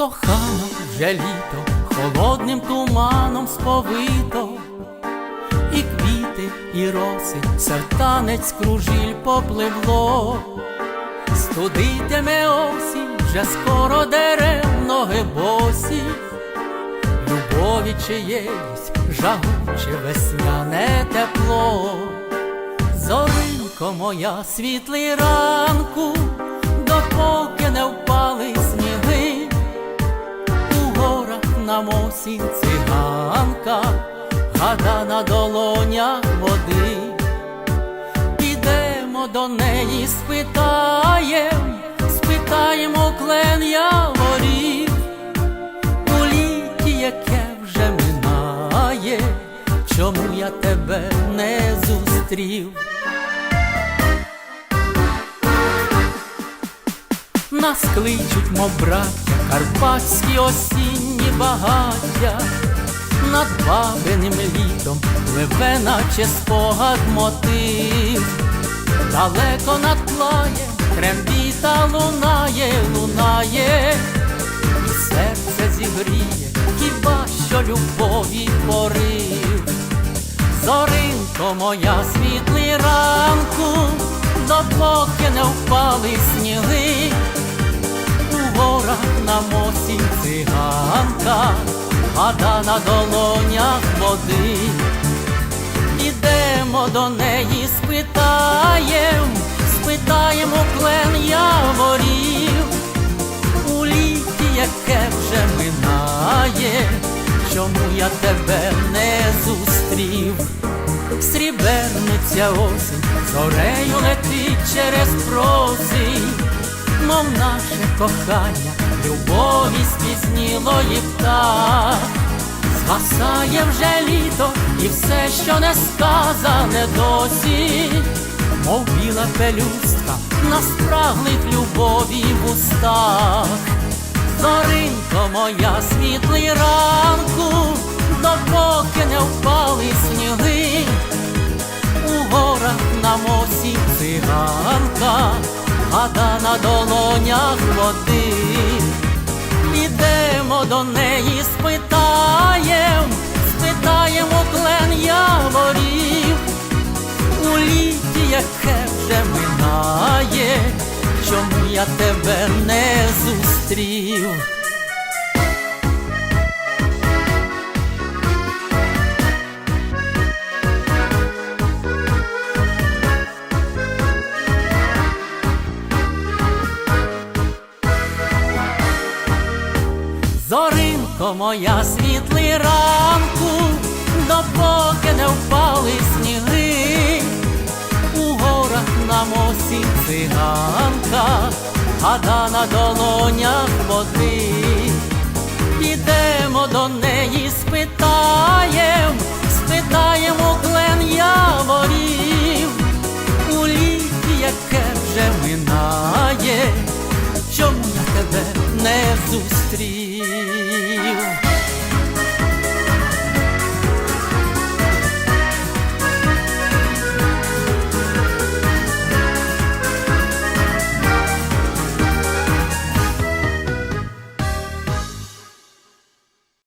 Кохано вже літо, холодним туманом сповито, і квіти, і роси, сертанець кружіль попливло, студитиме осінь, вже скоро дерев ноги босі, любові чиєїсь, жагуче весняне тепло, зоринко моя, світлий ранку, допоки не впали мосі циганка, гада на долонях води, підемо до неї, спитаєм, спитаємо клен яворів, у літі, яке вже минає, чому я тебе не зустрів? Нас кличуть, мов браття, карпатські осінні багаття, над бабиним літом пливе, наче спогад мотив, далеко надплає, трембіта лунає, лунає, і серце зігріє, хіба що любові порив. Зоринко моя світлий ранку, допоки не впали сніги, горах на мосі циганка, гада на долонях води. Ідемо до неї, спитаєм, спитаємо клен яворів, у літі, яке вже минає, чому я тебе не зустрів? Сріберниця осінь, зорею летить через проси, мов наше кохання, любові спізнілої птах. Згасає вже літо і все, що не сказане досі, мов біла пелюстка на любові вустах. Зоринко моя світлий ранку, допоки не впали сніги, у горах гада на долонях води. Ідемо до неї, спитаєм, спитаємо клен яворів, у літі, яке вже минає, чому я тебе не зустрів. Моя світлий ранку, допоки не впали сніги, у горах на мосі циганка, гада на долонях води. Підемо до неї, спитаєм, спитаємо клен яворів, у літі, яке вже минає, чому я тебе не зустрів?